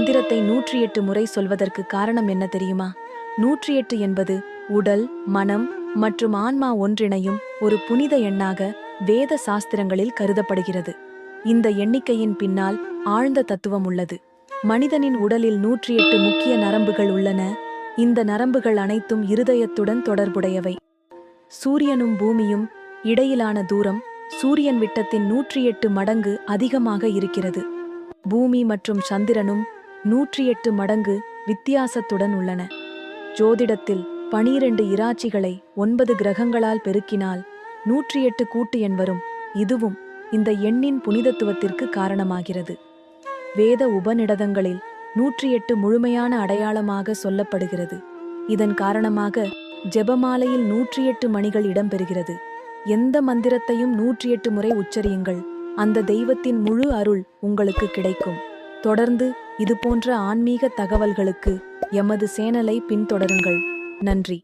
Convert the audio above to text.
மந்திரத்தை நூற்றி எட்டு முறை சொல்வதற்கு காரணம் என்ன தெரியுமா? நூற்றி எட்டு என்பது உடல் மனம் மற்றும் ஆன்மா ஒன்றிணையும் ஒரு புனித எண்ணாக வேத சாஸ்திரங்களில் கருதப்படுகிறது. இந்த எண்ணிக்கையின் பின்னால் ஆழ்ந்த தத்துவம் உள்ளது. மனிதனின் உடலில் நூற்றி எட்டு முக்கிய நரம்புகள் உள்ளன. இந்த நரம்புகள் அனைத்தும் இருதயத்துடன் தொடர்புடையவை. சூரியனும் பூமியும் இடையிலான தூரம் சூரியன் விட்டத்தின் நூற்றி எட்டு மடங்கு அதிகமாக இருக்கிறது. பூமி மற்றும் சந்திரனும் நூற்றி எட்டு மடங்கு வித்தியாசத்துடன் உள்ளன. ஜோதிடத்தில் பனிரெண்டு இராச்சிகளை ஒன்பது கிரகங்களால் பெருக்கினால் நூற்றி எட்டு கூட்டு எண் வரும் இதுவும் இந்த எண்ணின் புனிதத்துவத்திற்கு காரணமாகிறது. வேத உபநிடதங்களில் நூற்றி எட்டு முழுமையான அடையாளமாக சொல்லப்படுகிறது. இதன் காரணமாக ஜெபமாலையில் நூற்றி எட்டு மணிகள் இடம்பெறுகிறது. எந்த மந்திரத்தையும் நூற்றி எட்டு முறை உச்சரியுங்கள். அந்த தெய்வத்தின் முழு அருள் உங்களுக்கு கிடைக்கும். தொடர்ந்து இதுபோன்ற ஆன்மீக தகவல்களுக்கு எமது சேனலை பின்தொடருங்கள். நன்றி.